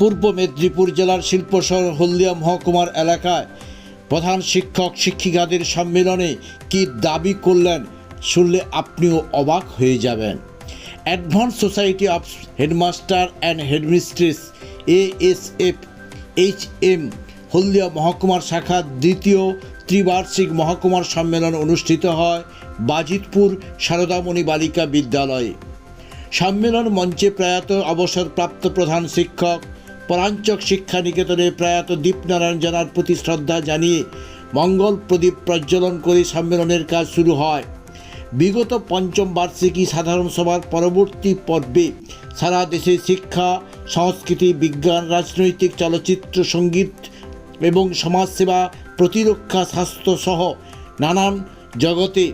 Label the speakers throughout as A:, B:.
A: পূর্ব মেদিনীপুর জেলার শিল্প শহর হলদিয়া মহকুমার এলাকায় প্রধান শিক্ষক শিক্ষিকাদের সম্মেলনে কি দাবি করলেন শুনলে আপনিও অবাক হয়ে যাবেন। Advance society of headmaster and headmistress A S F H M Haldia মহকুমার শাখার দ্বিতীয় ত্রিবার্ষিক মহকুমার সম্মেলন অনুষ্ঠিত হয় বাজিতপুর সারদামণি বালিকা বিদ্যালয়ে। সম্মেলন মঞ্চে প্রয়াত অবসরপ্রাপ্ত প্রধান শিক্ষক পরাঞ্চক শিক্ষা নিকেতনে প্রয়াত দীপনারায়ণ জানার প্রতি শ্রদ্ধা জানিয়ে মঙ্গল প্রদীপ প্রজ্বলন করে সম্মেলনের কাজ শুরু হয়। বিগত পঞ্চম বার্ষিকী সাধারণ সভার পরবর্তী পর্বে সারা দেশে শিক্ষা, সংস্কৃতি, বিজ্ঞান, রাজনৈতিক চলচ্চিত্র, সংগীত এবং সমাজসেবা, প্রতিরক্ষা, স্বাস্থ্য সহ নানান জগতে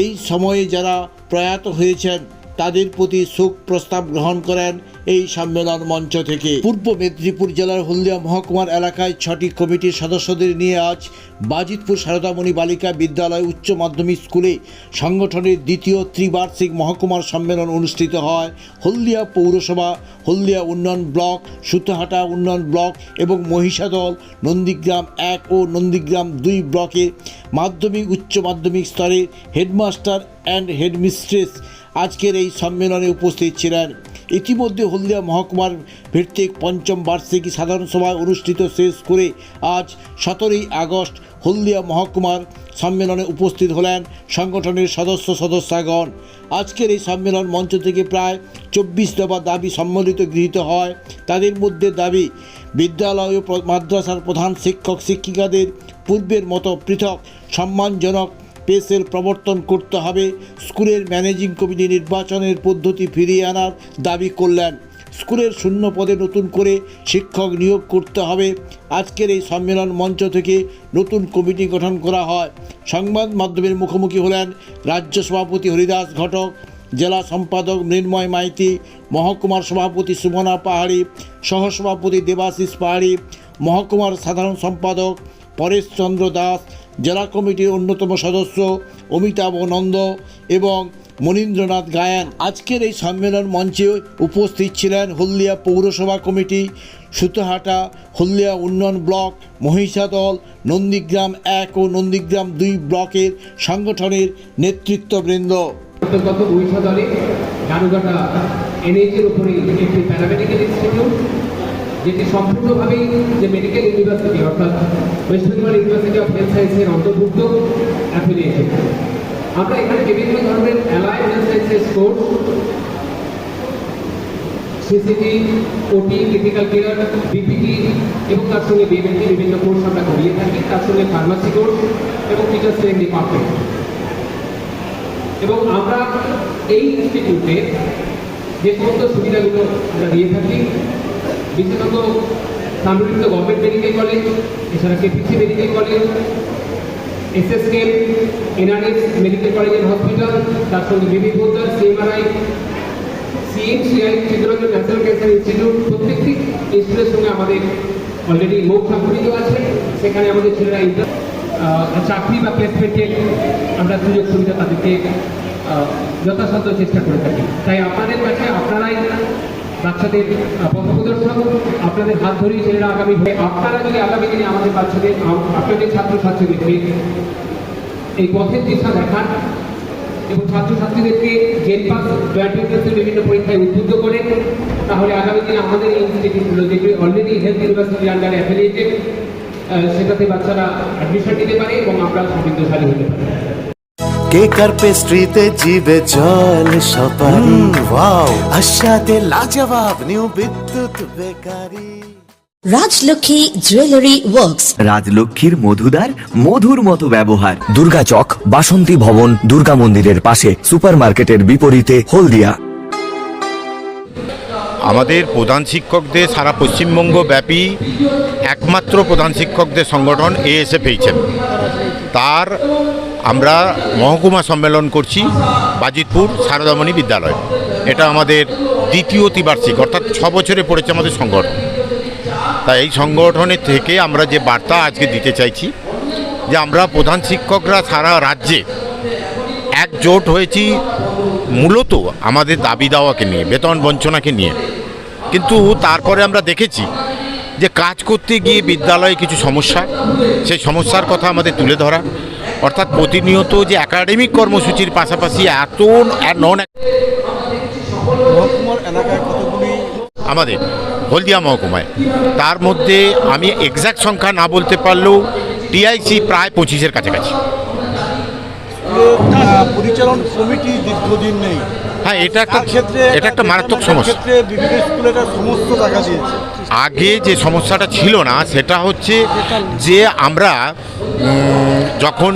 A: এই সময়ে যারা প্রয়াত হয়েছেন তাদের প্রতি শোক প্রস্তাব গ্রহণ করেন এই সম্মেলন মঞ্চ থেকে। পূর্ব মেদিনীপুর জেলার হলদিয়া মহকুমার এলাকায় ছটি কমিটির সদস্যদের নিয়ে আজ বাজিতপুর সারদামণি বালিকা বিদ্যালয় উচ্চ মাধ্যমিক স্কুলে সংগঠনের দ্বিতীয় ত্রিবার্ষিক মহকুমার সম্মেলন অনুষ্ঠিত হয়। হলদিয়া পৌরসভা, হলদিয়া উন্নয়ন ব্লক, সুতাহাটা উন্নয়ন ব্লক এবং মহিষাদল, নন্দীগ্রাম এক ও নন্দীগ্রাম দুই ব্লকে মাধ্যমিক উচ্চ মাধ্যমিক স্তরে হেডমাস্টার অ্যান্ড হেডমিস্ট্রেস আজকের এই সম্মেলনে উপস্থিত ছিলেন ইতিমধ্যে হলদিয়া মহকুমার ভিত্তিক পঞ্চম বার্ষিকী সাধারণ সভা অনুষ্ঠিত শেষ করে আজ সতেরোই আগস্ট হলদিয়া মহকুমার সম্মেলনে উপস্থিত হলেন সংগঠনের সদস্য সদস্যগণ। আজকের এই সম্মেলন মঞ্চ থেকে প্রায় চব্বিশ দফা দাবি সম্মিলিত গৃহীত হয়। তাদের মধ্যে দাবি, বিদ্যালয় ও মাদ্রাসার প্রধান শিক্ষক শিক্ষিকাদের পূর্বের মতো পৃথক, সম্মানজনক পেসের প্রবর্তন করতে হবে। স্কুলের ম্যানেজিং কমিটি নির্বাচনের পদ্ধতি ফিরিয়ে আনার দাবি করলেন। স্কুলের শূন্য পদে নতুন করে শিক্ষক নিয়োগ করতে হবে। আজকের এই সম্মেলন মঞ্চ থেকে নতুন কমিটি গঠন করা হয়। সংবাদ মাধ্যমের মুখোমুখি হলেন রাজ্য সভাপতি হরিদাস ঘটক, জেলা সম্পাদক মৃন্ময় মাইতি, মহকুমার সভাপতি সুমনা পাহাড়ি, সহসভাপতি দেবাশিস পাহাড়ি, মহকুমার সাধারণ সম্পাদক পরেশচন্দ্র দাস জেলা কমিটির অন্যতম সদস্য অমিতাভ নন্দ এবং মনীন্দ্রনাথ গায়ান। আজকের এই সম্মেলন মঞ্চে উপস্থিত ছিলেন হলদিয়া পৌরসভা কমিটি, সুতহাটা, হলদিয়া উন্নয়ন ব্লক, মহিষাদল, নন্দীগ্রাম এক ও নন্দীগ্রাম দুই ব্লকের সংগঠনের নেতৃত্ববৃন্দ।
B: অন্তর্গত উড়িষ্যা দলে গানুঘাটা এনএইচের উপরে একটি প্যারামেডিক্যাল ইনস্টিটিউট যেটি সম্পূর্ণভাবেই যে মেডিকেল ইউনিভার্সিটি অর্থাৎ West Bengal university of health সায়েন্সের অন্তর্ভুক্ত অ্যাফিলিয়েটেড আমরা এখানে বিভিন্ন ধরনের allied health sciences course CCT OT critical care BPT এবং তার সঙ্গে বিএমএনটি বিভিন্ন কোর্স আমরা করিয়ে থাকি। তার সঙ্গে ফার্মাসি কোর্স এবং টিচার্স ট্রেনিং ডিপার্টমেন্ট এবং আমরা এই ইনস্টিটিউটে যে সমস্ত সুবিধাগুলো আমরা দিয়ে থাকি বিশেষত সামরিক গভর্নমেন্ট মেডিকেল কলেজ এছাড়া KPC medical college SSK NRS medical college hospital তার সঙ্গে বিবি বোদ্দার CMRI CMCI Chittaranjan national cancer institute প্রত্যেকটি ইনস্টিটিউটের সঙ্গে আমাদের অলরেডি মুখ স্বাক্ষরিত আছে। সেখানে আমাদের ছেলেরা চাকরি বা প্লেসমেন্টের আমরা সুযোগ সুবিধা তাদেরকে যথাসাধ্য চেষ্টা করে থাকি। তাই আপনাদের কাছে, আপনারাই বাচ্চাদের আহ, পথপ্রদর্শক আপনাদের হাত ধরেই ছেলেরা আগামী আপনারা যদি আগামী দিনে আমাদের বাচ্চাদের আপনাদের ছাত্রছাত্রীদেরকে এই পথের দিশা দেখান এবং ছাত্রছাত্রীদেরকে জেল পাস জয়েন্ট বিভিন্ন পরীক্ষায় উদ্বুদ্ধ করেন তাহলে আগামী দিনে আমাদের এই ইনস্টিটিউটগুলো যেগুলি অলরেডি হেলথ ইউনিভার্সিটি আন্ডারে অ্যাফিলিয়েটেড সেটাতে বাচ্চারা অ্যাডমিশন নিতে পারে এবং আমরা সমৃদ্ধশালী হতে পারি।
C: কেকার পেস্ট্রিতে জিবে জল সপারি? ওয়াও। আশাতে লাজবাব new Bidyut bakery.
D: Rajlakshmi jewellery works
E: রাজলক্ষ্মীর মধুদার মধুর মতো ব্যবহার।
F: দুর্গা চক বাসন্তী ভবন দুর্গা মন্দিরের পাশে সুপারমার্কেটের বিপরীতে হলদিয়া।
G: আমাদের প্রধান শিক্ষকদের সারা পশ্চিমবঙ্গ ব্যাপী একমাত্র প্রধান শিক্ষকদের সংগঠন এএসএফএইচএম তার আমরা মহকুমা সম্মেলন করছি বাজিতপুর সারদামণি বিদ্যালয়। এটা আমাদের দ্বিতীয় ত্রিবার্ষিক, অর্থাৎ ছ বছরে পড়েছে আমাদের সংগঠন। তাই এই সংগঠনের থেকে আমরা যে বার্তা আজকে দিতে চাইছি, যে আমরা প্রধান শিক্ষকরা সারা রাজ্যে একজোট হয়েছি মূলত আমাদের দাবি দাওয়াকে নিয়ে, বেতন বঞ্চনাকে নিয়ে। কিন্তু তারপরে আমরা দেখেছি যে কাজ করতে গিয়ে বিদ্যালয়ে কিছু সমস্যা, সেই সমস্যার কথা আমাদের তুলে ধরা অর্থাৎ প্রতিনিয়ত যে একাডেমিক কর্মসূচির পাশাপাশি এত নন আমাদের হলদিয়া মহকুমায়। তার মধ্যে আমি এক্স্যাক্ট সংখ্যা না বলতে পারলেও টিআইসি প্রায় পঁচিশের কাছাকাছি।
H: পরিচালন কমিটি দীর্ঘদিন নেই।
G: হ্যাঁ এটা একটা
H: ক্ষেত্রে
G: এটা একটা মারাত্মক সমস্যা।
H: ক্ষেত্রে বিভিন্ন স্কুলে একটা সমস্যা দেখা দিয়েছে।
G: আগে যে সমস্যাটা ছিল না সেটা হচ্ছে যে আমরা যখন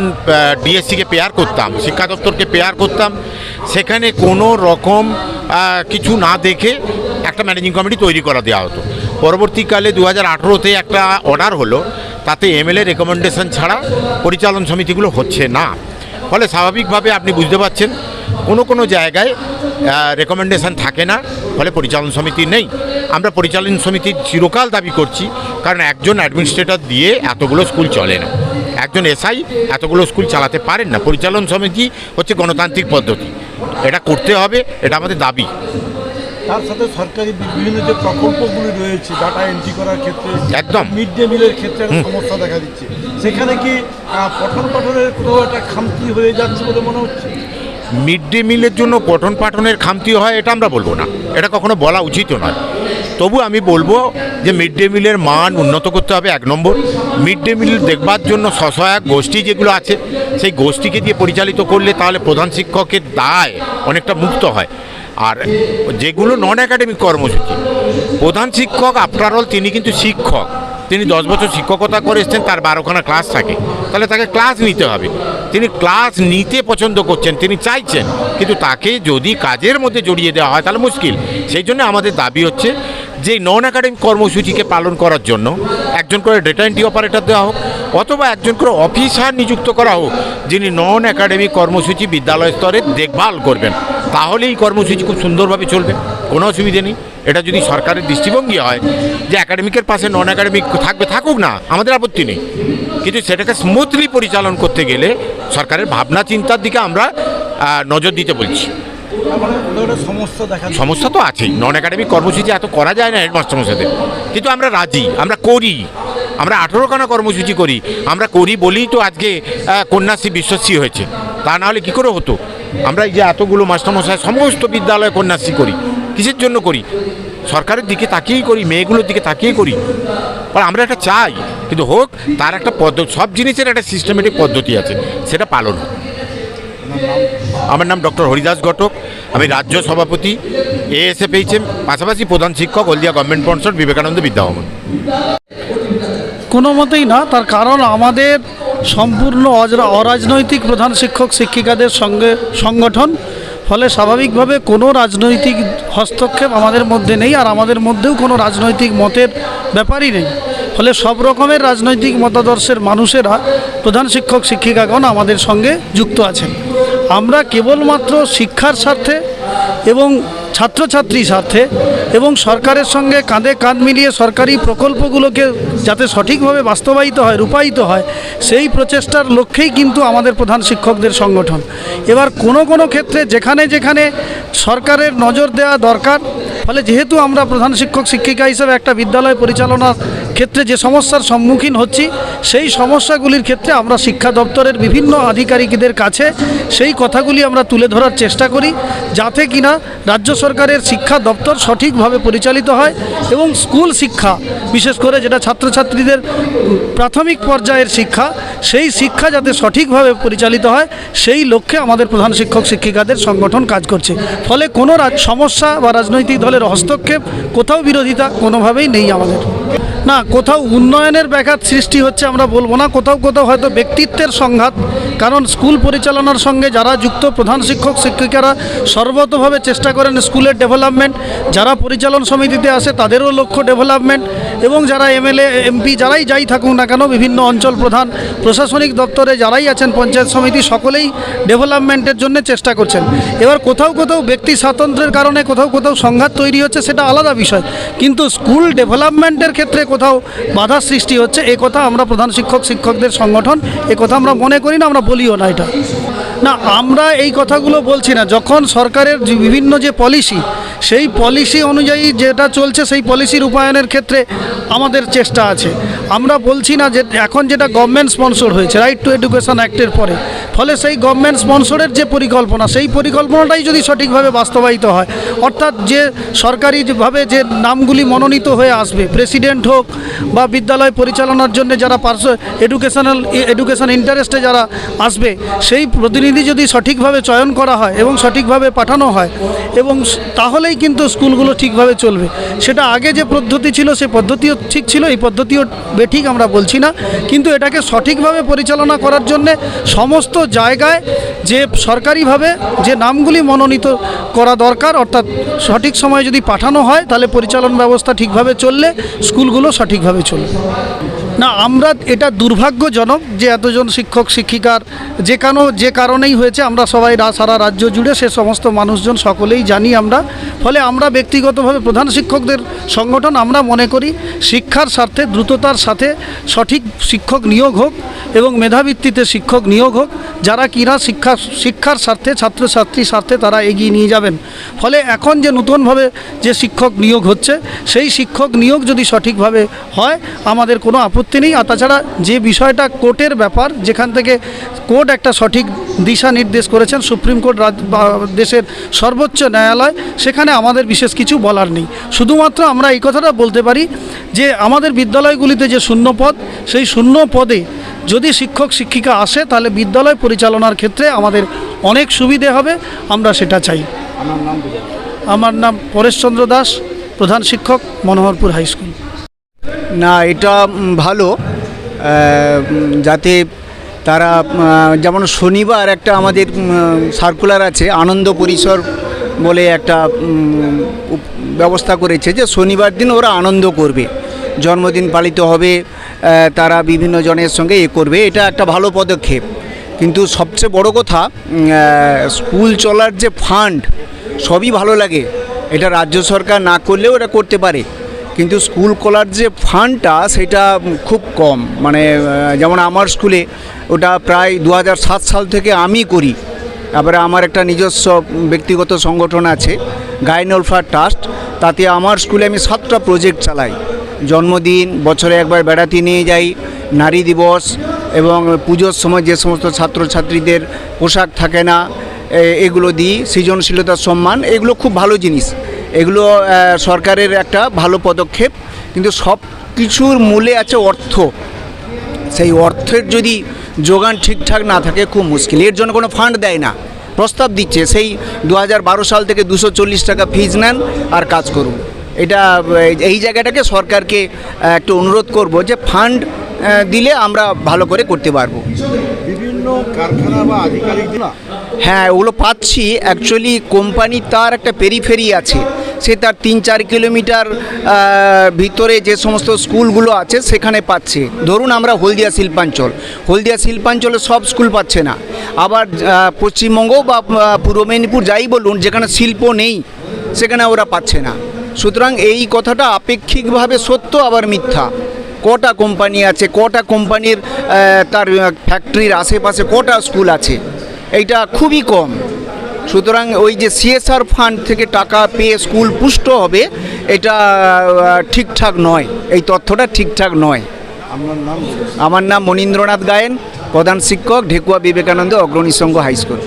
G: ডিএসসিকে পেয়ার করতাম শিক্ষা দপ্তরকে পেয়ার করতাম সেখানে কোনো রকম কিছু না দেখে একটা ম্যানেজিং কমিটি তৈরি করা দেওয়া হতো। পরবর্তীকালে দু হাজার আঠেরোতে একটা অর্ডার হলো তাতে এমএলএ রেকমেন্ডেশন ছাড়া পরিচালন সমিতিগুলো হচ্ছে না। ফলে স্বাভাবিকভাবে আপনি বুঝতে পারছেন কোনো কোনো জায়গায় রেকমেন্ডেশন থাকে না ফলে পরিচালন সমিতি নেই। আমরা পরিচালন সমিতির চিরকাল দাবি করছি কারণ একজন অ্যাডমিনিস্ট্রেটর দিয়ে এতগুলো স্কুল চলে না। একজন এসআই এতগুলো স্কুল চালাতে পারেন না। পরিচালন সমিতি হচ্ছে গণতান্ত্রিক পদ্ধতি। এটা করতে হবে এটা আমাদের দাবি।
H: তার সাথে সরকারি বিভিন্ন যে প্রকল্পগুলি রয়েছে ডাটা এন্ট্রি করার ক্ষেত্রে
G: একদম।
H: মিড ডে মিলের ক্ষেত্রে সমস্যা দেখা দিচ্ছে। সেখানে কি পঠন পাঠনের কোথাও একটা খামতি হয়ে যাচ্ছে বলে মনে হচ্ছে?
G: মিড ডে মিলের জন্য পঠন পাঠনের খামতি হয়, এটা আমরা বলব না। এটা কখনো বলা উচিত নয়। তবু আমি বলব যে মিড ডে মিলের মান উন্নত করতে হবে, এক নম্বর। মিড ডে মিল দেখবার জন্য সহায়ক গোষ্ঠী যেগুলো আছে, সেই গোষ্ঠীকে দিয়ে পরিচালিত করলে তাহলে প্রধান শিক্ষকের দায় অনেকটা মুক্ত হয়। আর যেগুলো নন একাডেমিক কর্মসূচি, প্রধান শিক্ষক, আফটার অল তিনি কিন্তু শিক্ষক। তিনি দশ বছর শিক্ষকতা করে এসছেন, তার বারোখানা ক্লাস থাকে। তাহলে তাকে ক্লাস নিতে হবে। তিনি ক্লাস নিতে পছন্দ করছেন, তিনি চাইছেন, কিন্তু তাকে যদি কাজের মধ্যে জড়িয়ে দেওয়া হয়, তাহলে মুশকিল। সেই জন্য আমাদের দাবি হচ্ছে যে নন একাডেমিক কর্মসূচিকে পালন করার জন্য একজন করে ডেটা এন্ট্রি অপারেটর দেওয়া হোক, অথবা একজন করে অফিসার নিযুক্ত করা হোক, যিনি নন একাডেমিক কর্মসূচি বিদ্যালয় স্তরে দেখভাল করবেন। তাহলে এই কর্মসূচি খুব সুন্দরভাবে চলবে। কোনো অসুবিধে নেই। এটা যদি সরকারের দৃষ্টিভঙ্গি হয় যে একাডেমিকের পাশে নন একাডেমিক থাকবে, থাকুক না, আমাদের আপত্তি নেই। কিন্তু সেটাকে স্মুথলি পরিচালন করতে গেলে সরকারের ভাবনা, চিন্তার দিকে আমরা নজর দিতে বলছি।
H: সমস্যা
G: তো আছেই। নন একাডেমিক কর্মসূচি এত করা যায় না হেডমাস্টারমশাইদের। কিন্তু আমরা রাজি, আমরা করি। আমরা আঠেরোখানা কর্মসূচি করি। আমরা করি বলেই তো আজকে কন্যাশ্রী বিশ্বশ্রী হয়েছে। তা না হলে কী করে হতো? আমরা এই যে এতগুলো মাস্টারমশাই, সমস্ত বিদ্যালয়ে কন্যাশ্রী করি, কিসের জন্য করি? সরকারের দিকে তাকিয়েই করি, মেয়েগুলোর দিকে তাকিয়েই করি। আর আমরা একটা চাই, কিন্তু হোক, তার একটা পদ্ধতি সব জিনিসের একটা সিস্টেমেটিক পদ্ধতি আছে, সেটা পালন হোক। আমার নাম ডক্টর হরিদাস ঘটক, আমি রাজ্য সভাপতি, এএসএফএইচএম, পাশাপাশি প্রধান শিক্ষক, হলদিয়া গভর্নমেন্ট পন্সর বিবেকানন্দ বিদ্যাভবন।
I: কোনো মতেই না, তার কারণ আমাদের সম্পূর্ণ অরাজনৈতিক প্রধান শিক্ষক শিক্ষিকাদের সঙ্গে সংগঠন। ফলে স্বাভাবিকভাবে কোনো রাজনৈতিক হস্তক্ষেপ আমাদের মধ্যে নেই আর আমাদের মধ্যেও কোনো রাজনৈতিক মতের ব্যাপারই নেই। ফলে সব রকমের রাজনৈতিক মতাদর্শের মানুষেরা প্রধান শিক্ষক শিক্ষিকাগণ আমাদের সঙ্গে যুক্ত আছেন। আমরা কেবলমাত্র শিক্ষার স্বার্থে এবং ছাত্রছাত্রীর স্বার্থে এবং সরকারের সঙ্গে কাঁধে কাঁধ মিলিয়ে সরকারি প্রকল্পগুলোকে যাতে সঠিকভাবে বাস্তবায়িত হয়, রূপায়িত হয়, সেই প্রচেষ্টার লক্ষ্যেই কিন্তু আমাদের প্রধান শিক্ষকদের সংগঠন। এবার কোনো কোনো ক্ষেত্রে যেখানে যেখানে সরকারের নজর দেওয়া দরকার ফলে যেহেতু আমরা প্রধান শিক্ষক শিক্ষিকা হিসেবে একটা বিদ্যালয় পরিচালনার ক্ষেত্রে যে সমস্যার সম্মুখীন হচ্ছি, সেই সমস্যাগুলির ক্ষেত্রে আমরা শিক্ষা দপ্তরের বিভিন্ন আধিকারিকদের কাছে সেই কথাগুলি আমরা তুলে ধরার চেষ্টা করি, যাতে কিনা রাজ্য সরকারের শিক্ষা দপ্তর সঠিকভাবে পরিচালিত হয় এবং স্কুল শিক্ষা, বিশেষ করে যেটা ছাত্রছাত্রীদের প্রাথমিক পর্যায়ের শিক্ষা, সেই শিক্ষা যাতে সঠিকভাবে পরিচালিত হয়, সেই লক্ষ্যে আমাদের প্রধান শিক্ষক শিক্ষিকাদের সংগঠন কাজ করছে। ফলে কোনো সমস্যা বা রাজনৈতিক দলের হস্তক্ষেপ কোথাও বিরোধিতা কোনোভাবেই নেই আমাদের। না, কোথাও উন্নয়নের ব্যাঘাত সৃষ্টি হচ্ছে আমরা বলব না, কোথাও কোথাও হয়তো ব্যক্তিত্বের সংঘাত, কারণ স্কুল পরিচালনার সঙ্গে যারা যুক্ত প্রধান শিক্ষক, শিক্ষিকারা সর্বতভাবে চেষ্টা করেন স্কুলের ডেভেলপমেন্ট, যারা পরিচালন সমিতিতে আসে তাদেরও লক্ষ্য ডেভেলপমেন্ট, এবং যারা এমএলএ, এমপি যারাই যাই থাকুক না কেন, বিভিন্ন অঞ্চল প্রধান, প্রশাসনিক দপ্তরে যারাই আছেন, পঞ্চায়েত সমিতি, সকলেই ডেভেলপমেন্টের জন্য চেষ্টা করছেন। এবার কোথাও কোথাও ব্যক্তি স্বাতন্ত্র্যের কারণে কোথাও কোথাও সংঘাত তৈরি হচ্ছে, সেটা আলাদা বিষয়। কিন্তু স্কুল ডেভেলপমেন্টের ক্ষেত্রে কোথাও বাধা সৃষ্টি হচ্ছে, এ কথা আমরা প্রধান শিক্ষক, শিক্ষকদের সংগঠন, এ কথা আমরা মনে করি না, আমরা বলিও না এটা। না, আমরা এই কথাগুলো বলছি না, যখন সরকারের বিভিন্ন যে পলিসি সেই পলিসি অনুযায়ী যেটা চলছে, সেই পলিসি রূপায়ণের ক্ষেত্রে আমাদের চেষ্টা আছে। আমরা বলছি না যে এখন যেটা গভর্নমেন্ট স্পন্সর হয়েছে রাইট টু এডুকেশন অ্যাক্টের পরে ফলে সেই গভর্নমেন্ট স্পন্সরের যে পরিকল্পনা, সেই পরিকল্পনাটাই যদি সঠিকভাবে বাস্তবায়িত হয়, অর্থাৎ যে সরকারিভাবে যে নামগুলি মনোনীত হয়ে আসবে প্রেসিডেন্ট হোক বা বিদ্যালয় পরিচালনার জন্য যারা পার্স এডুকেশনাল এডুকেশন ইন্টারেস্টে যারা আসবে, সেই প্রতিনিধি যদি সঠিকভাবে চয়ন করা হয় এবং সঠিকভাবে পাঠানো হয়, এবং তাহলেই কিন্তু স্কুলগুলো ঠিকভাবে চলবে। সেটা আগে যে পদ্ধতি ছিল, সে পদ্ধতিও ঠিক ছিল, এই পদ্ধতিও বেঠিক আমরা বলছি না। কিন্তু এটাকে সঠিকভাবে পরিচালনা করার জন্যে সমস্ত জায়গায় যে সরকারিভাবে যে নামগুলি মনোনীত করা দরকার, অর্থাৎ সঠিক সময়ে যদি পাঠানো হয়, তাহলে পরিচালন ব্যবস্থা ঠিকভাবে চললে, স্কুলগুলো সঠিকভাবে চলবে। না, আমরা এটা দুর্ভাগ্যজনক যে এতজন শিক্ষক, শিক্ষিকার যে কারণ, যে কারণেই হয়েছে, আমরা সবাই সারা রাজ্য জুড়ে সে সমস্ত মানুষজন সকলেই জানি আমরা। ফলে আমরা ব্যক্তিগতভাবে প্রধান শিক্ষকদের সংগঠন আমরা মনে করি, শিক্ষার স্বার্থে, দ্রুততার সাথে সঠিক শিক্ষক নিয়োগ হোক এবং মেধাভিত্তিতে শিক্ষক নিয়োগ হোক, যারা কিনা শিক্ষা, শিক্ষার স্বার্থে, ছাত্রছাত্রীর স্বার্থে তারা এগিয়ে নিয়ে যাবেন। ফলে এখন যে নতুনভাবে যে শিক্ষক নিয়োগ হচ্ছে, সেই শিক্ষক নিয়োগ যদি সঠিকভাবে হয়, আমাদের কোনো আপত্তি নেই। আর তাছাড়া যে বিষয়টা কোর্টের ব্যাপার যেখান থেকে কোর্ট একটা সঠিক দিশা নির্দেশ করেছেন সুপ্রিম কোর্ট দেশের সর্বোচ্চ ন্যায়ালয় সেখানে আমাদের বিশেষ কিছু বলার নেই। শুধুমাত্র আমরা এই কথাটা বলতে পারি যে আমাদের বিদ্যালয়গুলিতে যে শূন্য পদ সেই শূন্য পদে যদি শিক্ষক শিক্ষিকা আসে তাহলে বিদ্যালয় পরিচালনার ক্ষেত্রে আমাদের অনেক সুবিধে হবে। আমরা সেটা চাই। আমার নাম পরেশচন্দ্র দাস প্রধান শিক্ষক মনোহরপুর হাই স্কুল।
J: না, এটা ভালো। যাতে তারা যেমন শনিবার একটা আমাদের সার্কুলার আছে, আনন্দ পরিসর বলে একটা ব্যবস্থা করেছে যে শনিবার দিন ওরা আনন্দ করবে। জন্মদিন পালিত হবে তারা বিভিন্ন জনের সঙ্গে এ করবে, এটা একটা ভালো পদক্ষেপ। কিন্তু সবচেয়ে বড় কথা স্কুল চলার যে ফান্ড সবই ভালো লাগে। এটা রাজ্য সরকার না করলেও এটা করতে পারে। কিন্তু স্কুল খোলার যে ফান্ডটা সেটা খুব কম। মানে যেমন আমার স্কুলে ওটা প্রায় দু হাজার সাত সাল থেকে আমি করি। তারপরে আমার একটা নিজস্ব ব্যক্তিগত সংগঠন আছে গাইনলফার ট্রাস্ট। তাতে আমার স্কুলে আমি সাতটা প্রজেক্ট চালাই। জন্মদিন, বছরে একবার বেড়াতে নিয়ে যাই, নারী দিবস এবং পুজোর সময় যে সমস্ত ছাত্রছাত্রীদের পোশাক থাকে না এগুলো দিই সৃজনশীলতার সম্মান, এগুলো খুব ভালো জিনিস। এগুলো সরকারের একটা ভালো পদক্ষেপ। কিন্তু সব কিছুর মূলে আছে অর্থ। সেই অর্থের যদি যোগান ঠিকঠাক না থাকে, খুব মুশকিল। এর জন্য কোনো ফান্ড দেয় না। প্রস্তাব দিচ্ছে, সেই দু হাজার বারো সাল থেকে দুশো টাকা ফিজ নেন আর কাজ করুন। এটা এই জায়গাটাকে সরকারকে একটু অনুরোধ করব যে ফান্ড দিলে আমরা ভালো করে করতে পারব।
H: কারখানা বা
J: হ্যাঁ ওগুলো পাচ্ছি। অ্যাকচুয়ালি কোম্পানি তার একটা পেরিফেরি আছে। সে তার তিন চার কিলোমিটার ভিতরে যে সমস্ত স্কুলগুলো আছে, সেখানে পাচ্ছে। ধরুন আমরা হলদিয়া শিল্পাঞ্চল। হলদিয়া শিল্পাঞ্চলে সব স্কুল পাচ্ছে না। আবার পশ্চিমবঙ্গ বা পূর্ব মেদিনীপুর যাই বলুন, যেখানে শিল্প নেই, সেখানে ওরা পাচ্ছে না। সুতরাং এই কথাটা আপেক্ষিকভাবে সত্য, আবার মিথ্যা। কটা কোম্পানি আছে কটা কোম্পানির তার ফ্যাক্টরির আশেপাশে কটা স্কুল আছে? এইটা খুবই কম। সুতরাং ওই যে সিএসআর ফান্ড থেকে টাকা পেয়ে স্কুল পুষ্ট হবে এটা ঠিকঠাক নয়। এই তথ্যটা ঠিকঠাক নয়।
H: আপনার নাম
J: আমার নাম মনীন্দ্রনাথ গায়েন প্রধান শিক্ষক Dhekua Vivekananda Agrani Sangha high school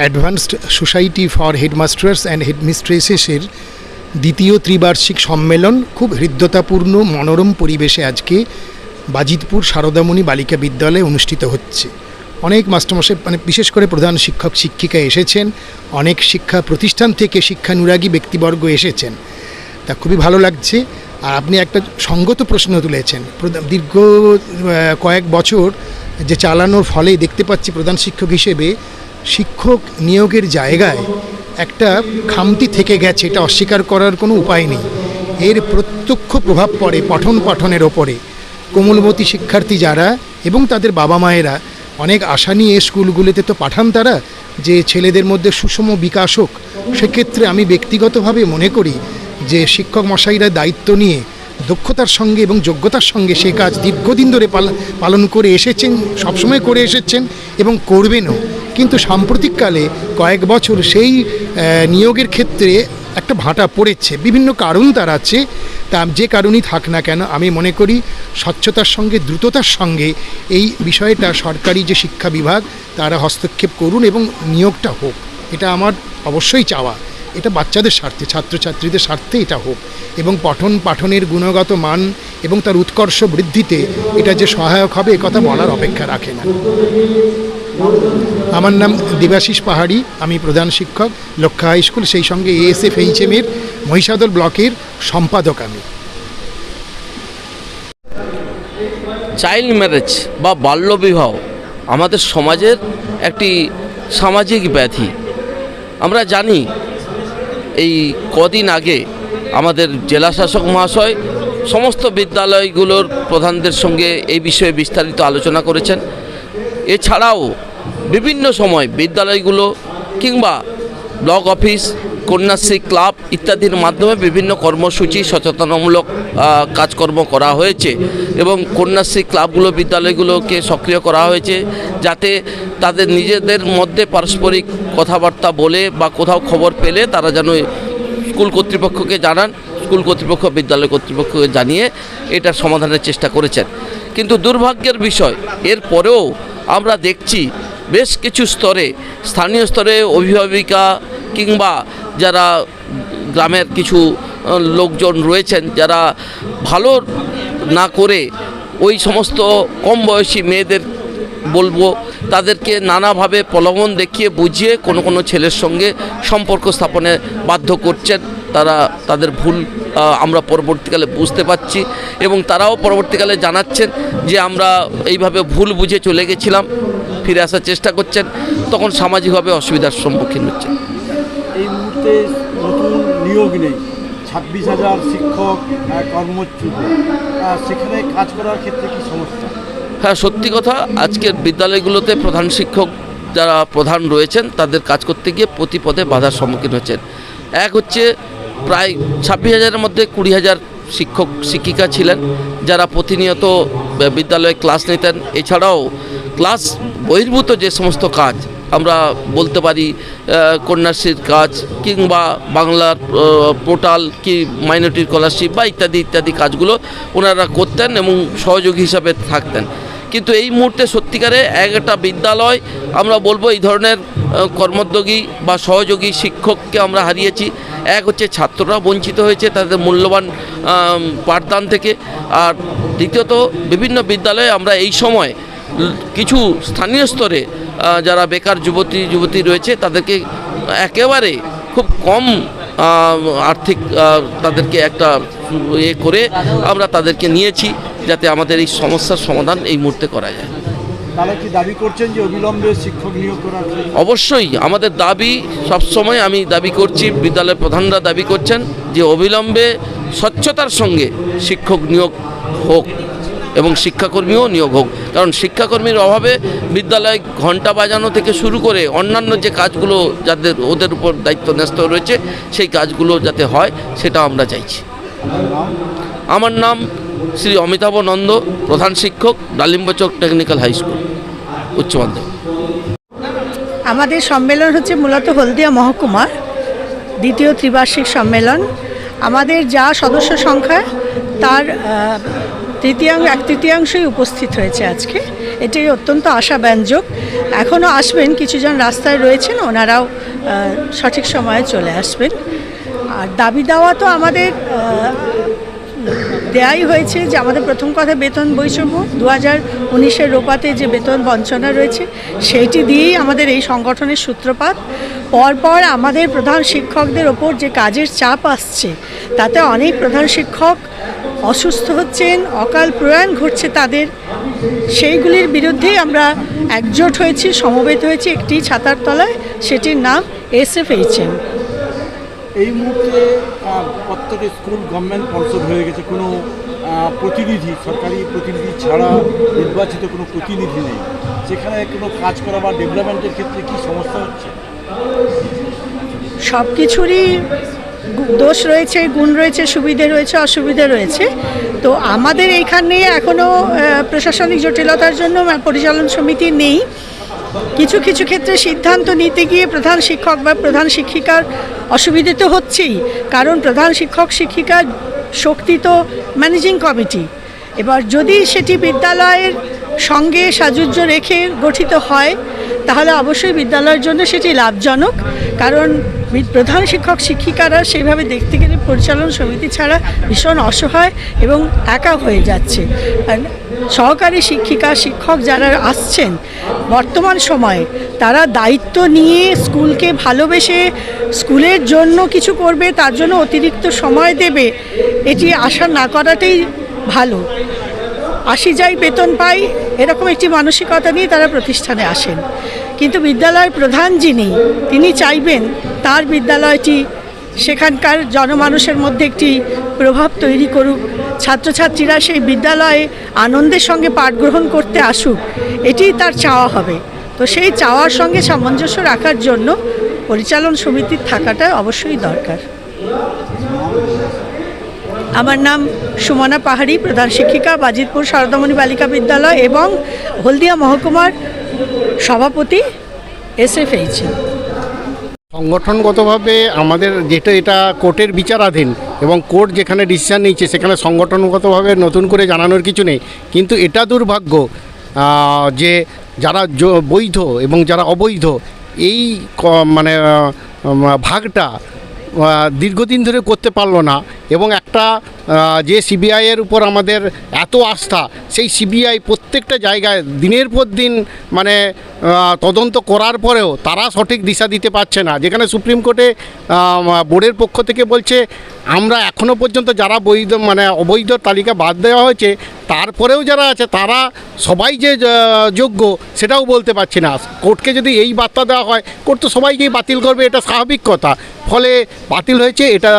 K: advanced society for headmasters and হেডমিস্ট্রেসেসের দ্বিতীয় ত্রিবার্ষিক সম্মেলন খুব হৃদ্যতাপূর্ণ, মনোরম পরিবেশে আজকে বাজিতপুর সারদামণি বালিকা বিদ্যালয়ে অনুষ্ঠিত হচ্ছে। অনেক মাস্টারমশাই মানে বিশেষ করে প্রধান শিক্ষক, শিক্ষিকা এসেছেন। অনেক শিক্ষা প্রতিষ্ঠান থেকে শিক্ষানুরাগী ব্যক্তিবর্গ এসেছেন। তা খুবই ভালো লাগছে। আর আপনি একটা সঙ্গত প্রশ্ন তুলেছেন। দীর্ঘ কয়েক বছর যে চালানোর ফলে দেখতে পাচ্ছি প্রধান শিক্ষক হিসেবে শিক্ষক নিয়োগের জায়গায় একটা খামতি থেকে গেছে, এটা অস্বীকার করার কোনো উপায় নেই। এর প্রত্যক্ষ প্রভাব পড়ে পঠন পাঠনের ওপরে। কোমলমতি শিক্ষার্থী যারা এবং তাদের বাবা মায়েরা, অনেক আশা নিয়ে স্কুলগুলিতে তো পাঠান তারা যে ছেলেদের মধ্যে সুষম বিকাশ হোক। সেক্ষেত্রে আমি ব্যক্তিগতভাবে মনে করি যে শিক্ষক মশাইরা দায়িত্ব নিয়ে দক্ষতার সঙ্গে এবং যোগ্যতার সঙ্গে সে কাজ দীর্ঘদিন ধরে পালন করে এসেছেন, সবসময় করে এসেছেন এবং করবেনও। কিন্তু সাম্প্রতিককালে কয়েক বছর সেই নিয়োগের ক্ষেত্রে একটা ভাটা পড়েছে। বিভিন্ন কারণ তার আছে। তা যে কারণই থাক না কেন, আমি মনে করি স্বচ্ছতার সঙ্গে, দ্রুততার সঙ্গে এই বিষয়টা সরকারি যে শিক্ষা বিভাগ, তারা হস্তক্ষেপ করুন এবং নিয়োগটা হোক। এটা আমার অবশ্যই চাওয়া। এটা বাচ্চাদের স্বার্থে, ছাত্রছাত্রীদের স্বার্থে এটা হোক। এবং পঠন পাঠনের গুণগত মান এবং তার উৎকর্ষ বৃদ্ধিতে এটা যে সহায়ক হবে কথা বলার অপেক্ষা রাখে না। আমার নাম দেবাশিস পাহাড়ি, আমি প্রধান শিক্ষক লক্ষ্য হাই স্কুল, সেই সঙ্গে এএসএফ এইচএমের মহিষাদল ব্লকের সম্পাদক আমি।
L: চাইল্ড ম্যারেজ বা বাল্যবিবাহ আমাদের সমাজের একটি সামাজিক ব্যাধি। আমরা জানি এই কদিন আগে আমাদের জেলা শাসক মহাশয় সমস্ত বিদ্যালয়গুলোর প্রধানদের সঙ্গে এই বিষয়ে বিস্তারিত আলোচনা করেছেন। এছাড়াও বিভিন্ন সময় বিদ্যালয়গুলো কিংবা ব্লক অফিস, কন্যাশ্রী ক্লাব ইত্যাদির মাধ্যমে বিভিন্ন কর্মসূচি সচেতনামূলক কাজকর্ম করা হয়েছে এবং কন্যাশ্রী ক্লাবগুলো, বিদ্যালয়গুলোকে সক্রিয় করা হয়েছে যাতে তাদের নিজেদের মধ্যে পারস্পরিক কথাবার্তা বলে বা কোথাও খবর পেলে তারা যেন স্কুল কর্তৃপক্ষকে জানান, স্কুল কর্তৃপক্ষ, বিদ্যালয় কর্তৃপক্ষকে জানিয়ে এটার সমাধানের চেষ্টা করেছেন। কিন্তু দুর্ভাগ্যের বিষয় এর পরেও আমরা দেখছি বেশ কিছু স্তরে, স্থানীয় স্তরে অভিভাবিকা কিংবা যারা গ্রামের কিছু লোকজন রয়েছেন, যারা ভালো না করে ওই সমস্ত কম বয়সী মেয়েদের বলব, তাদেরকে নানাভাবে প্রলোভন দেখিয়ে বুঝিয়ে কোনো কোনো ছেলের সঙ্গে সম্পর্ক স্থাপনে বাধ্য করছেন। তারা, তাদের ভুল আমরা পরবর্তীকালে বুঝতে পারছি এবং তারাও পরবর্তীকালে জানাচ্ছেন যে আমরা এইভাবে ভুল বুঝে চলে গেছিলাম। ফিরে আসার চেষ্টা করছেন তখন সামাজিকভাবে অসুবিধার সম্মুখীন হচ্ছেন।
H: এই মুহূর্তে নতুন নিয়োগ নেই। ছাব্বিশ হাজার শিক্ষক আহ, কর্মচ্যুত। সেখানে কাজ করার ক্ষেত্রে কি সমস্যা?
L: হ্যাঁ সত্যি কথা আজকের বিদ্যালয়গুলোতে প্রধান শিক্ষক যারা প্রধান রয়েছেন তাদের কাজ করতে গিয়ে প্রতি পদে বাধার সম্মুখীন হচ্ছেন। এক হচ্ছে প্রায় ছাব্বিশ হাজারের মধ্যে কুড়ি হাজার শিক্ষক শিক্ষিকা ছিলেন যারা প্রতিনিয়ত বিদ্যালয়ে ক্লাস নিতেন। এছাড়াও ক্লাস বহির্ভূত যে সমস্ত কাজ, আমরা বলতে পারি কন্যাশ্রীর কাজ কিংবা বাংলার পোর্টাল কি মাইনরিটি স্কলারশিপ বা ইত্যাদি ইত্যাদি কাজগুলো ওনারা করতেন এবং সহযোগী হিসাবে থাকতেন। কিন্তু এই মুহূর্তে সত্যিকারে এক একটা বিদ্যালয়, আমরা বলব এই ধরনের কর্মোদ্যোগী বা সহযোগী শিক্ষককে আমরা হারিয়েছি। এক হচ্ছে ছাত্ররা বঞ্চিত হয়েছে তাদের মূল্যবান পাঠদান থেকে। আর দ্বিতীয়ত, বিভিন্ন বিদ্যালয়ে আমরা এই সময় কিছু স্থানীয় স্তরে যারা বেকার যুবতী যুবতী রয়েছে তাদেরকে একেবারে খুব কম আর্থিক তাদেরকে একটা ইয়ে করে আমরা তাদেরকে নিয়েছি যাতে আমাদের এই সমস্যার সমাধান এই মুহূর্তে করা যায়।
H: তারা কি দাবি করছেন যে অবিলম্বে শিক্ষক নিয়োগ করার
L: অবশ্যই আমাদের দাবি সবসময় আমি দাবি করছি বিদ্যালয়ের প্রধানরা দাবি করছেন যে অবিলম্বে স্বচ্ছতার সঙ্গে শিক্ষক নিয়োগ হোক। এবং শিক্ষাকর্মীও নিয়োগ হোক। কারণ শিক্ষাকর্মীর অভাবে বিদ্যালয় ঘণ্টা বাজানো থেকে শুরু করে অন্যান্য যে কাজগুলো যাদের, ওদের উপর দায়িত্ব ন্যস্ত রয়েছে, সেই কাজগুলো যাতে হয়, সেটা আমরা চাইছি। আমার নাম শ্রী অমিতাভ নন্দ, প্রধান শিক্ষক, ডালিম্বচক টেকনিক্যাল হাই স্কুল, উচ্চ মাধ্যমিক।
M: আমাদের সম্মেলন হচ্ছে মূলত হলদিয়া মহকুমার দ্বিতীয় ত্রিবার্ষিক সম্মেলন। আমাদের যা সদস্য সংখ্যা, তার তৃতীয়াংশ এক তৃতীয়াংশই উপস্থিত হয়েছে আজকে। এটাই অত্যন্ত আশাব্যঞ্জক। এখনও আসবেন কিছুজন রাস্তায় রয়েছেন, ওনারাও সঠিক সময়ে চলে আসবেন। আর দাবি দেওয়া তো আমাদের দেয়াই হয়েছে যে আমাদের প্রথম কথা বেতন বৈষম্য। দু হাজার উনিশের রোপাতে যে বেতন বঞ্চনা রয়েছে, সেইটি দিয়েই আমাদের এই সংগঠনের সূত্রপাত। পরপর আমাদের প্রধান শিক্ষকদের ওপর যে কাজের চাপ আসছে, তাতে অনেক প্রধান শিক্ষক অসুস্থ হচ্ছেন অকাল প্রয়াণ ঘটছে তাদের সেইগুলির বিরুদ্ধেই আমরা একজোট হয়েছি সমবেত হয়েছি একটি ছাতার তলায় সেটির নাম এস এফ এইচ এম
H: এই মুহূর্তে প্রত্যেকটা স্কুল গভর্নমেন্ট স্পন্সর হয়ে গেছে কোনো প্রতিনিধি সরকারি প্রতিনিধি ছাড়া নির্বাচিত কোনো প্রতিনিধি নেই। সেখানে কোনো কাজ করা বা ডেভেলপমেন্টের ক্ষেত্রে কি সমস্যা হচ্ছে?
M: সব কিছুরই দোষ রয়েছে, গুণ রয়েছে, সুবিধে রয়েছে, অসুবিধে রয়েছে। তো আমাদের এইখানে এখনও প্রশাসনিক জটিলতার জন্য পরিচালন সমিতি নেই। কিছু কিছু ক্ষেত্রে সিদ্ধান্ত নিতে গিয়ে প্রধান শিক্ষক বা প্রধান শিক্ষিকার অসুবিধে তো হচ্ছেই। কারণ প্রধান শিক্ষক শিক্ষিকার শক্তি তো ম্যানেজিং কমিটি। এবার যদি সেটি বিদ্যালয়ের সঙ্গে সাজুজ্য রেখে গঠিত হয়, তাহলে অবশ্যই বিদ্যালয়ের জন্য সেটি লাভজনক। কারণ প্রধান শিক্ষক শিক্ষিকারা সেইভাবে দেখতে গেলে পরিচালন সমিতি ছাড়া ভীষণ অসহায় এবং একা হয়ে যাচ্ছে। সহকারী শিক্ষিকা, শিক্ষক যারা আসছেন বর্তমান সময়ে, তারা দায়িত্ব নিয়ে স্কুলকে ভালোবেসে স্কুলের জন্য কিছু করবে, তার জন্য অতিরিক্ত সময় দেবে, এটি আশা না করাটাই ভালো। আসি যাই বেতন পাই, এরকম একটি মানসিকতা নিয়ে তারা প্রতিষ্ঠানে আসেন। কিন্তু বিদ্যালয়ের প্রধান যিনি, তিনি চাইবেন তার বিদ্যালয়টি সেখানকার জনমানুষের মধ্যে একটি প্রভাব তৈরি করুক। ছাত্রছাত্রীরা সেই বিদ্যালয়ে আনন্দের সঙ্গে পাঠ গ্রহণ করতে আসুক, এটিই তার চাওয়া হবে। তো সেই চাওয়ার সঙ্গে সামঞ্জস্য রাখার জন্য পরিচালন সমিতির থাকাটা অবশ্যই দরকার। আমার নাম সুমনা পাহাড়ি, প্রধান শিক্ষিকা, বাজিতপুর শারদামণি বালিকা বিদ্যালয় এবং হলদিয়া মহকুমার সভাপতি এস এফ এইচ।
N: সংগঠনগতভাবে আমাদের যেটা এটা কোর্টের বিচারাধীন এবং কোর্ট যেখানে ডিসিশন নিচ্ছে সেখানে সংগঠনগতভাবে নতুন করে জানানোর কিছু নেই। কিন্তু এটা দুর্ভাগ্য যে যারা বৈধ এবং যারা অবৈধ, এই মানে ভাগটা দীর্ঘদিন ধরে করতে পারল না এবং একটা যে সিবিআইয়ের উপর আমাদের এত আস্থা, সেই সিবিআই প্রত্যেকটা জায়গায় দিনের পর দিন মানে তদন্ত করার পরেও তারা সঠিক দিশা দিতে পারছে না। যেখানে সুপ্রিম কোর্টে বোর্ডের পক্ষ থেকে বলছে, আমরা এখনও পর্যন্ত যারা বৈধ মানে অবৈধ তালিকা বাদ দেওয়া হয়েছে, তারপরেও যারা আছে, তারা সবাই যে যোগ্য, সেটাও বলতে পারছি না। কোর্টকে যদি এই বার্তা দেওয়া হয়, কোর্ট তো সবাইকেই বাতিল করবে, এটা স্বাভাবিক কথা। ফলে বাতিল হয়েছে। এটা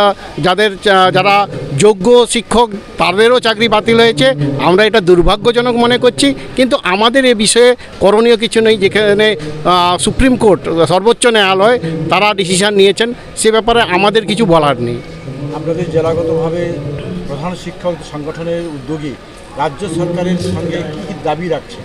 N: যাদের যারা যোগ্য শিক্ষক, তাদেরও চাকরি বাতিল হয়েছে। আমরা এটা দুর্ভাগ্যজনক মনে করছি। কিন্তু আমাদের এ বিষয়ে করণীয় কিছু নেই। যেখানে সুপ্রিম কোর্ট, সর্বোচ্চ ন্যায়ালয়, তারা ডিসিশন নিয়েছেন। সে ব্যাপারে আমাদের কিছু বলার নেই।
H: আপনাদের জেলাগতভাবে প্রধান শিক্ষক সংগঠনের উদ্যোগী রাজ্য সরকারের সঙ্গে কী দাবি রাখছে?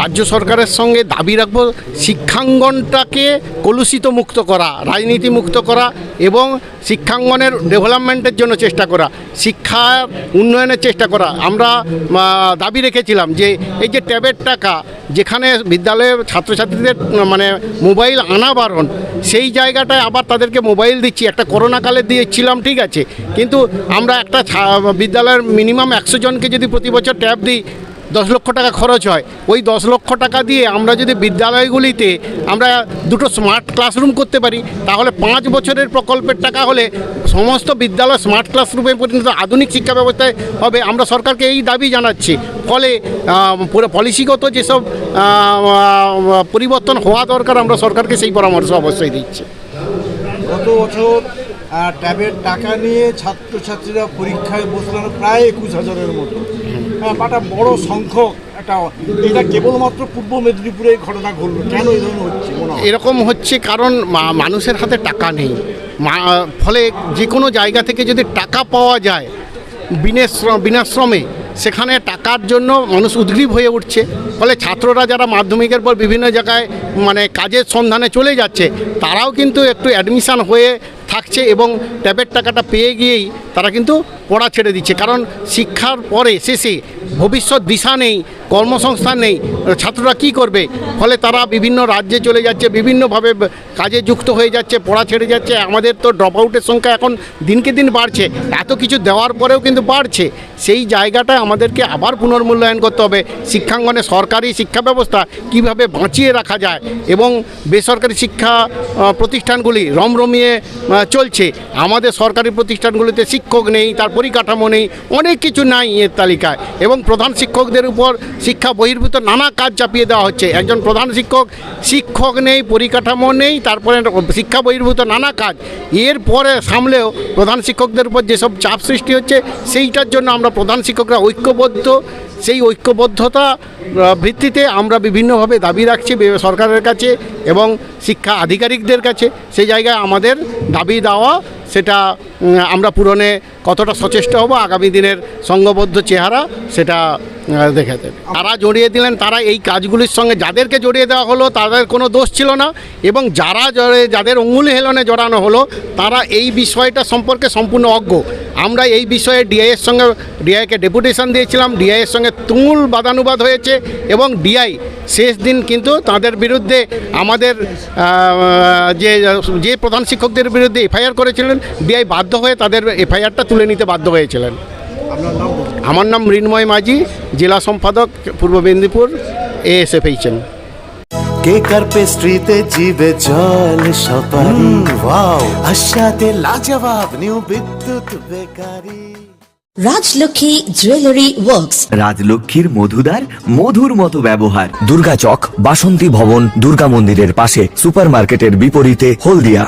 N: রাজ্য সরকারের সঙ্গে দাবি রাখব, শিক্ষাঙ্গনটাকে কলুষিত মুক্ত করা, রাজনীতি মুক্ত করা এবং শিক্ষাঙ্গনের ডেভেলপমেন্টের জন্য চেষ্টা করা শিক্ষার উন্নয়নের চেষ্টা করা। আমরা দাবি রেখেছিলাম যে এই যে ট্যাবের টাকা যেখানে বিদ্যালয়ে ছাত্রছাত্রীদের মানে মোবাইল আনা বারণ সেই জায়গাটায় আবার তাদেরকে মোবাইল দিচ্ছি। একটা করোনাকালে দিয়েছিলাম, ঠিক আছে? কিন্তু আমরা একটা বিদ্যালয়ের মিনিমাম একশো জনকে যদি প্রতি বছর ট্যাব দিই দশ লক্ষ টাকা খরচ হয়। ওই দশ লক্ষ টাকা দিয়ে আমরা যদি বিদ্যালয়গুলিতে আমরা দুটো স্মার্ট ক্লাসরুম করতে পারি, তাহলে পাঁচ বছরের প্রকল্পের টাকা হলে সমস্ত বিদ্যালয় স্মার্ট ক্লাসরুমে পরিণত আধুনিক শিক্ষা ব্যবস্থায় হবে। আমরা সরকারকে এই দাবি জানাচ্ছি। ফলে পলিসিগত যেসব পরিবর্তন হওয়া দরকার, আমরা সরকারকে সেই পরামর্শ অবশ্যই দিচ্ছি।
H: গত বছর ট্যাবের টাকা নিয়ে ছাত্রছাত্রীরা পরীক্ষায় বসলেন প্রায় একুশ হাজারের মতো। একটা বড় সংখ্যক একটা, এটা কেবলমাত্র পূর্ব মেদিনীপুরে এই ঘটনা ঘটলো। কেন এই ধরনের হচ্ছে?
N: এরকম হচ্ছে কারণ মানুষের হাতে টাকা নেই। ফলে যে কোনো জায়গা থেকে যদি টাকা পাওয়া যায় বিনাশ্রম বিনাশ্রমে সেখানে টাকার জন্য মানুষ উদ্গ্রীব হয়ে উঠছে। ফলে ছাত্ররা যারা মাধ্যমিকের পর বিভিন্ন জায়গায় মানে কাজের সন্ধানে চলে যাচ্ছে, তারাও কিন্তু একটু অ্যাডমিশান হয়ে থাকছে এবং ট্যাবের টাকাটা পেয়ে গিয়েই তারা কিন্তু পড়া ছেড়ে দিচ্ছে। কারণ শিক্ষার পরে, শেষে ভবিষ্যৎ দিশা নেই, কর্মসংস্থান নেই, ছাত্ররা কি করবে? ফলে তারা বিভিন্ন রাজ্যে চলে যাচ্ছে, বিভিন্নভাবে কাজে যুক্ত হয়ে যাচ্ছে, পড়া ছেড়ে যাচ্ছে। আমাদের তো ড্রপ আউটের সংখ্যা এখন দিনকে দিন বাড়ছে। এত কিছু দেওয়ার পরেও কিন্তু বাড়ছে। সেই জায়গাটা আমাদেরকে আবার পুনর্মূল্যায়ন করতে হবে। শিক্ষাঙ্গনে সরকারি শিক্ষা ব্যবস্থা কীভাবে বাঁচিয়ে রাখা যায় এবং বেসরকারি শিক্ষা প্রতিষ্ঠানগুলি রমরমিয়ে চলছে। আমাদের সরকারি প্রতিষ্ঠানগুলিতে শিক্ষক নেই, তার পরিকাঠামো নেই, অনেক কিছু নাই এর তালিকায়। এবং প্রধান শিক্ষকদের উপর শিক্ষা বহির্ভূত নানা কাজ চাপিয়ে দেওয়া হচ্ছে। একজন প্রধান শিক্ষক শিক্ষক নেই, পরিকাঠামো নেই, তারপরে শিক্ষা বহির্ভূত নানা কাজ। এর পরে সামলেও প্রধান শিক্ষকদের উপর যেসব চাপ সৃষ্টি হচ্ছে, সেইটার জন্য আমরা প্রধান শিক্ষকরা ঐক্যবদ্ধ। সেই ঐক্যবদ্ধতা ভিত্তিতে আমরা বিভিন্নভাবে দাবি রাখছি সরকারের কাছে এবং শিক্ষা আধিকারিকদের কাছে। সেই জায়গায় আমাদের দাবি দেওয়া সেটা আমরা পূরণে কতটা সচেষ্ট হব, আগামী দিনের সংঘবদ্ধ চেহারা সেটা দেখে দেবে। তারা জড়িয়ে দিলেন, তারা এই কাজগুলির সঙ্গে যাদেরকে জড়িয়ে দেওয়া হলো, তাদের কোনো দোষ ছিল না, এবং যারা যাদের অঙ্গুলি হেলনে জড়ানো হলো, তারা এই বিষয়টা সম্পর্কে সম্পূর্ণ অজ্ঞ। আমরা এই বিষয়ে ডিআইয়ের সঙ্গে, ডিআইকে ডেপুটেশন দিয়েছিলাম, ডিআইয়ের সঙ্গে তুমুল বাদানুবাদ হয়েছে, এবং ডিআই শেষ দিন কিন্তু তাদের বিরুদ্ধে আমাদের যে যে প্রধান শিক্ষকদের বিরুদ্ধে এফআইআর করেছিলেন ডিআই বাধ্য হয়ে তাদের এফআইআরটা তুলে নিতে বাধ্য হয়েছিলেন। আমার নাম মৃন্ময় মাঝি জেলা সম্পাদক পূর্ব মেদিনীপুর এএসএফ এইচএম
C: কেকার পেস্ট্রিতে জিবে জল সপারি ওয়াও। আশাতে লাজবাব new Bidyut bakery.
D: Rajlakshmi jewellery works.
E: রাজলক্ষ্মীর মধুদার মধুর মতো ব্যবহার।
F: দুর্গা চক বাসন্তী ভবন দুর্গা মন্দিরের পাশে সুপারমার্কেটের বিপরীতে হলদিয়া।